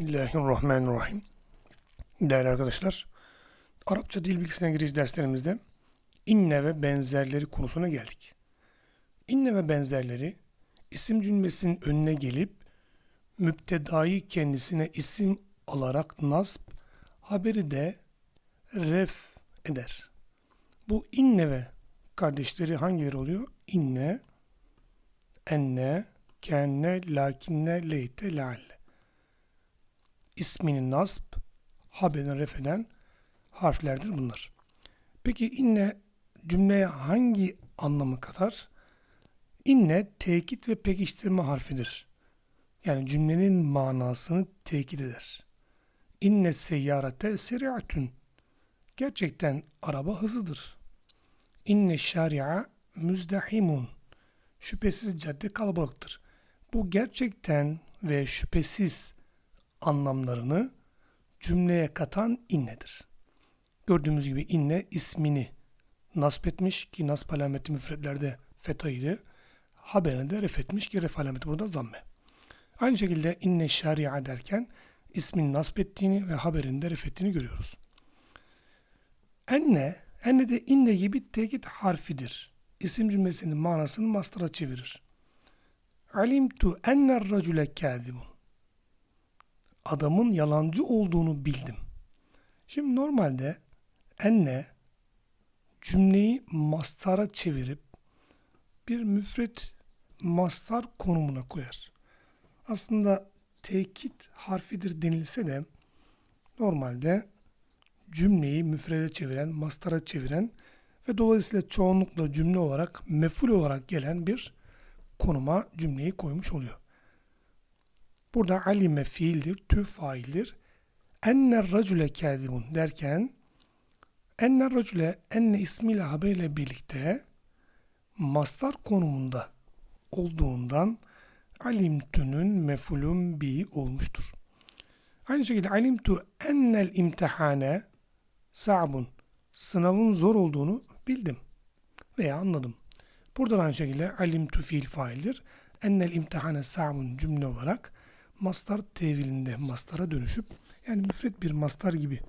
Bismillahirrahmanirrahim. Değerli arkadaşlar, Arapça dil bilgisine giriş derslerimizde inne ve benzerleri konusuna geldik. İnne ve benzerleri isim cümlesinin önüne gelip müptedayı kendisine isim alarak nasb, haberi de ref eder. Bu inne ve kardeşleri hangileri oluyor? İnne, enne, kenne, lakinne, leyte, lealle ismini nasb, haberini ref eden harflerdir bunlar. Peki inne cümleye hangi anlamı katar? İnne tekit ve pekiştirme harfidir. Yani cümlenin manasını tekit eder. İnne seyyarete seri'atun. Gerçekten araba hızlıdır. İnne şari'a müzdahimun. Şüphesiz cadde kalabalıktır. Bu gerçekten ve şüphesiz anlamlarını cümleye katan innedir. Gördüğümüz gibi inne ismini nasp etmiş ki nasp alameti müfretlerde fetaydı. Haberini de ref etmiş ki ref alameti burada zamme. Aynı şekilde inne şaria derken ismin nasp ettiğini ve haberini de ref ettiğini görüyoruz. Enne, enne de inne gibi tekit harfidir. İsim cümlesinin manasını mastara çevirir. Alimtu enner racule kâzibun adamın yalancı olduğunu bildim. Şimdi normalde enne cümleyi mastara çevirip bir müfret mastar konumuna koyar. Aslında tekit harfidir denilse de normalde cümleyi müfrede çeviren, mastara çeviren ve dolayısıyla çoğunlukla cümle olarak meful olarak gelen bir konuma cümleyi koymuş oluyor. Burada alime fiildir, tü faildir. Enne racule kâzibun derken enne racule enne ismiyle haberiyle birlikte mastar konumunda olduğundan alimtü'nün mefulun bi olmuştur. Aynı şekilde alimtu ennel imtihane sa'bun sınavın zor olduğunu bildim veya anladım. Buradan aynı şekilde alimtu fiil faildir. Ennel imtihane sa'bun cümle olarak mastar tevilinde mastara dönüşüp yani müfret bir mastar gibi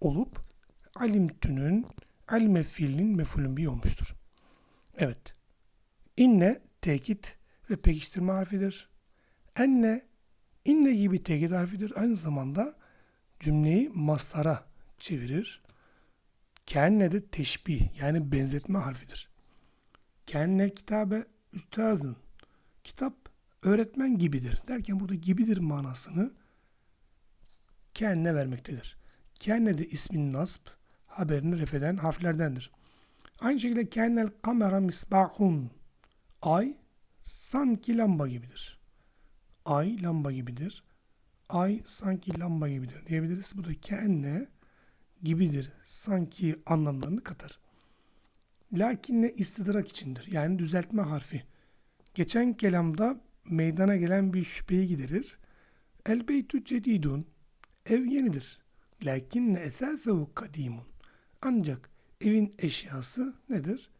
olup alimtünün alme fiilinin mefulün bir olmuştur. Evet. İnne tekit ve pekiştirme harfidir. Enne inne gibi tekit harfidir. Aynı zamanda cümleyi mastara çevirir. Kenne de teşbih yani benzetme harfidir. Kenne kitabe üstadın. Kitap öğretmen gibidir derken burada gibidir manasını kendine vermektedir. Kendine de ismin nasb haberini refeden harflerdendir. Aynı şekilde kendel kamera misbahun ay sanki lamba gibidir. Ay lamba gibidir. Ay sanki lamba gibidir diyebiliriz. Bu da kendine gibidir, sanki anlamlarını katar. Lakinne istidrak içindir. Yani düzeltme harfi. Geçen kelamda meydana gelen bir şüpheyi giderir. El beytü cedidun. Ev yenidir. Lakinne esâsehu kadimun. Ancak evin eşyası nedir?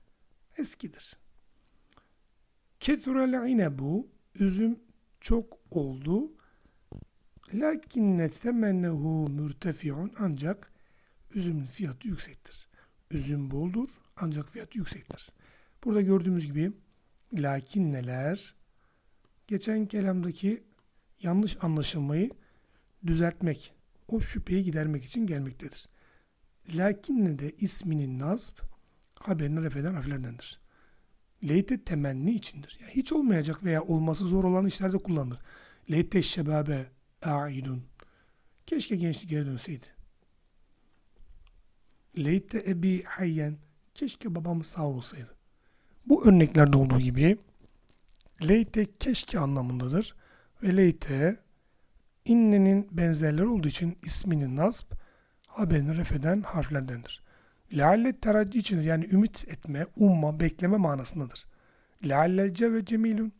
Eskidir. Kesurel inebu. Üzüm çok oldu. Lakinne semenehu mürtefi'un. Ancak üzümün fiyatı yüksektir. Üzüm boldur ancak fiyatı yüksektir. Burada gördüğümüz gibi lakin neler geçen kelamdaki yanlış anlaşılmayı düzeltmek, o şüpheyi gidermek için gelmektedir. Lakinne de isminin nazb haberini refeden harflerdendir. Leyte temenni içindir. Yani hiç olmayacak veya olması zor olan işlerde kullanılır. Leyte şebabe a'idun. Keşke gençlik geri dönseydi. Leyte ebi hayyen. Keşke babam sağ olsaydı. Bu örneklerde olduğu gibi leyte keşke anlamındadır. Ve leyte innenin benzerleri olduğu için isminin nasb haberini refeden harflerdendir. Lealle teraddi içindir. Yani ümit etme, umma, bekleme manasındadır. Leallel ve cemilun.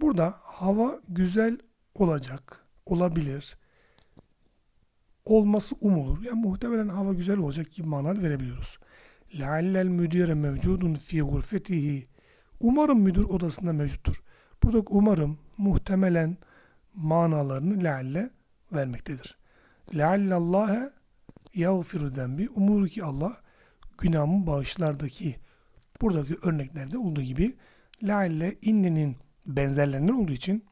Burada hava güzel olacak, olabilir. Olması umulur. Yani muhtemelen hava güzel olacak gibi manalar verebiliyoruz. Leallel müdire mevcudun fi gurfetihi Umarım müdür odasında mevcuttur. Burada umarım, muhtemelen manalarını lealle vermektedir. Leallallâhe yağfiru zenbi. Umur ki Allah günahımı bağışlardaki buradaki örneklerde olduğu gibi lealle innenin benzerlerinden olduğu için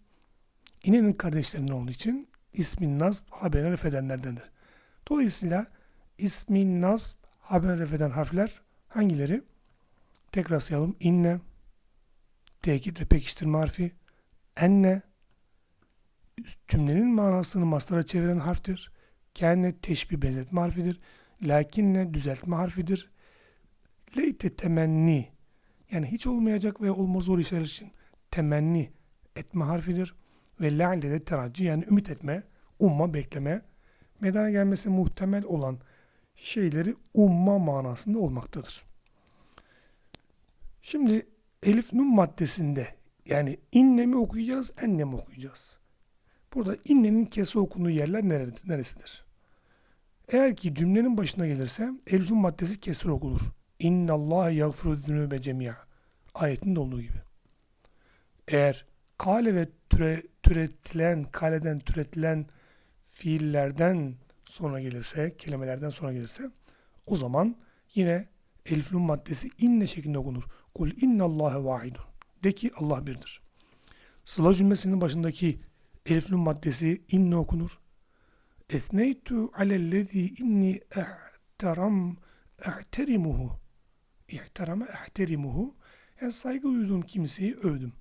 İnenin kardeşlerinden olduğu için ismin nasb haberine refedenlerdendir. Dolayısıyla ismin nasb haber refeden harfler hangileri? Tekrar sayalım. İnne, tekit ve pekiştirme harfi, enne, cümlenin manasını mastara çeviren harftir. Kenne teşbih benzetme harfidir. Lakinne düzeltme harfidir. Leyte temenni yani hiç olmayacak veya olmaz zor işler için temenni etme harfidir. Ve la'le de teracci yani ümit etme, umma, bekleme, meydana gelmesi muhtemel olan şeyleri umma manasında olmaktadır. Şimdi elif nun maddesinde yani inne mi okuyacağız, enne mi okuyacağız? Burada innenin kesi okunduğu yerler neresidir? Eğer ki cümlenin başına gelirse elif nun maddesi kesir okunur. İnna Allah yagfiru zunube cemia. Ayetinde olduğu gibi. Eğer kale ve türe, türetilen, kaleden türetilen fiillerden sonra gelirse, kelimelerden sonra gelirse o zaman yine elif nun maddesi inne şeklinde okunur. Kul innallâhe vahidun. De ki Allah birdir. Sıla cümlesinin başındaki elif nun maddesi inne okunur. Ethneytu alellezî inni ehteram ehterimuhu. İhterame ehterimuhu. Yani saygı duyduğum kimseyi övdüm.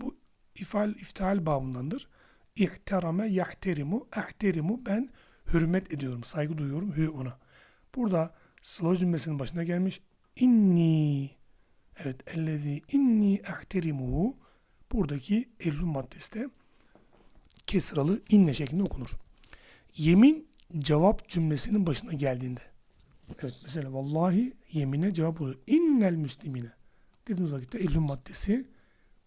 Bu ifal iftihal babındandır. İhterame yahterimu ehterimu ben hürmet ediyorum, saygı duyuyorum hü ona. Burada sıla cümlesinin başına gelmiş. İnni evet ellezî inni ehterimuhu buradaki elfün maddesi de kesralı inne şeklinde okunur. Yemin cevap cümlesinin başına geldiğinde evet mesela vallahi yemine cevap oluyor. İnnel müslimine dediğimiz vakitte elfün maddesi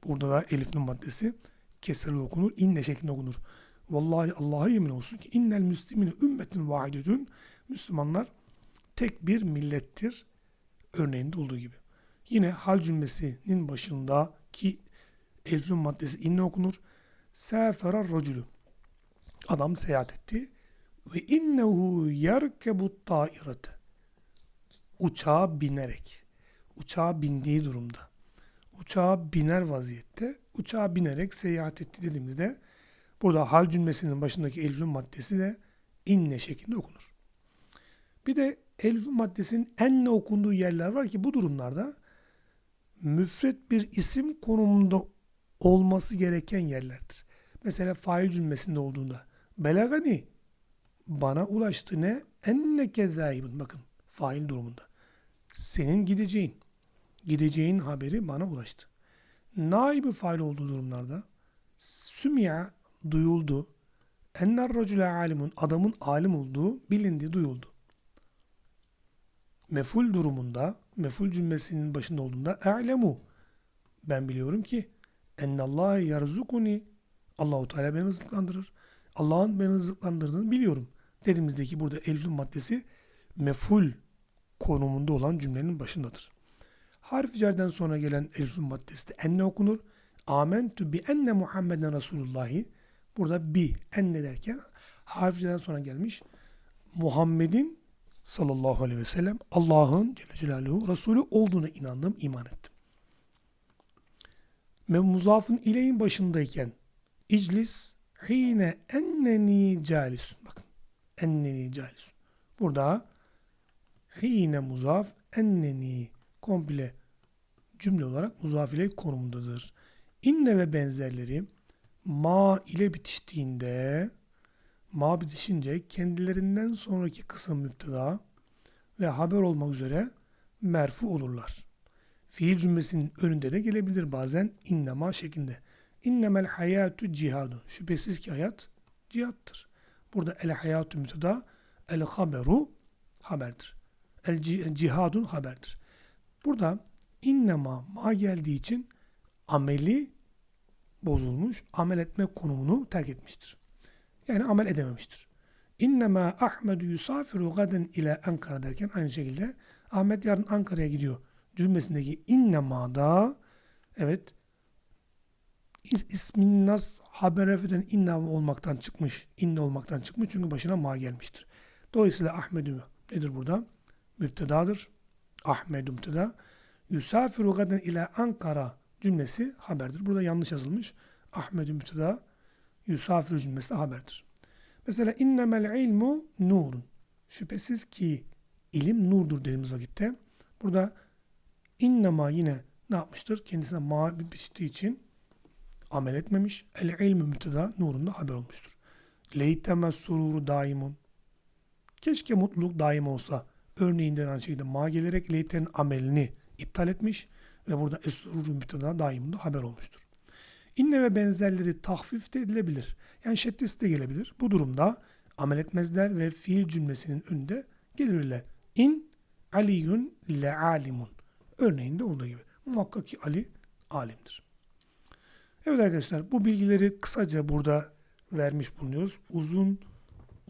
burada da elifin maddesi kesralı okunur. inne şeklinde okunur. Vallahi Allah'a yemin olsun ki innel müslimine ümmetin vahidetün Müslümanlar tek bir millettir örneğinde olduğu gibi. Yine hal cümlesinin başında ki elfin maddesi inne okunur. Seferer racülü. Adam seyahat etti. Ve innehu yerkebu tairete. Uçağa binerek. Uçağa bindiği durumda. Uçağa biner vaziyette. Uçağa binerek seyahat etti dediğimizde burada hal cümlesinin başındaki elfin maddesi de inne şeklinde okunur. Bir de elfin maddesinin enne okunduğu yerler var ki bu durumlarda müfret bir isim konumunda olması gereken yerlerdir. Mesela fail cümlesinde olduğunda belagani bana ulaştı ne enne kezzâibun bakın fail durumunda. Senin gideceğin gideceğin haberi bana ulaştı. Naibi fail olduğu durumlarda sümya duyuldu. Enner racule alimun adamın alim olduğu bilindi duyuldu. Meful durumunda meful cümlesinin başında olduğunda e'lemu ben biliyorum ki ennallâhe yarzukuni Allahu Teala beni rızıklandırır. Allah'ın beni rızıklandırdığını biliyorum. Dediğimizdeki burada elfin maddesi meful konumunda olan cümlenin başındadır. Harf cerden sonra gelen elfin maddesi de enne okunur. Amentu bi enne Muhammeden Resulullahi. Burada bi enne derken harf cerden sonra gelmiş. Muhammed'in sallallahu aleyhi ve sellem Allah'ın Celle Celaluhu Resulü olduğuna inandım, iman ettim. Ve muzafın ileyin başındayken iclis hine enneni calisun. Bakın enneni calisun. Burada hine muzaf enneni komple cümle olarak muzaf ile konumundadır. İnne ve benzerleri ma ile bitiştiğinde ma bitişince kendilerinden sonraki kısım müpteda ve haber olmak üzere merfu olurlar. Fiil cümlesinin önünde de gelebilir bazen innema şeklinde. İnnemel hayatu cihadun. Şüphesiz ki hayat cihattır. Burada el hayatu müteda, el haberu haberdir. El cihadun haberdir. Burada innema ma geldiği için ameli bozulmuş, amel etme konumunu terk etmiştir. Yani amel edememiştir. İnnemâ Ahmedu yusafiru gaden ile Ankara derken aynı şekilde Ahmet yarın Ankara'ya gidiyor cümlesindeki innemâ da evet is- ismin nas haber refeden inna olmaktan çıkmış. inne olmaktan çıkmış çünkü başına ma gelmiştir. Dolayısıyla Ahmedü nedir burada? Müptedadır. Ahmedü müpteda. Yusafiru gaden ila Ankara cümlesi haberdir. Burada yanlış yazılmış. Ahmedü müpteda. Yusafiru cümlesi haberdir. Mesela innemel ilmu nurun. Şüphesiz ki ilim nurdur dediğimiz vakitte. Burada innema yine ne yapmıştır? Kendisine ma bittiği için amel etmemiş. El ilmü müpteda nurunda haber olmuştur. Leytemez sururu daimun. Keşke mutluluk daim olsa. Örneğin denen şeyde ma gelerek leytenin amelini iptal etmiş ve burada es-sururu müpteda daimunda haber olmuştur. İnne ve benzerleri tahfif de edilebilir. Yani şeddesi de gelebilir. Bu durumda amel etmezler ve fiil cümlesinin önünde gelirler. İn aliyun le alimun. Örneğinde olduğu gibi. Muhakkak ki Ali alimdir. Evet arkadaşlar bu bilgileri kısaca burada vermiş bulunuyoruz. Uzun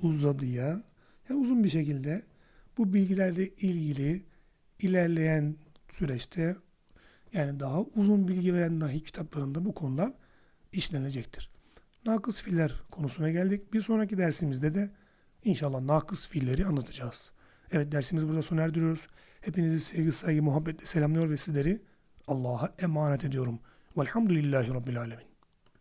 uzadıya yani uzun bir şekilde bu bilgilerle ilgili ilerleyen süreçte yani daha uzun bilgi veren dahi kitaplarında bu konular işlenecektir. Nakıs fiiller konusuna geldik. Bir sonraki dersimizde de inşallah nakıs fiilleri anlatacağız. Evet dersimizi burada sona erdiriyoruz. Hepinizi sevgi, saygı, muhabbetle selamlıyor ve sizleri Allah'a emanet ediyorum. Velhamdülillahi Rabbil Alemin.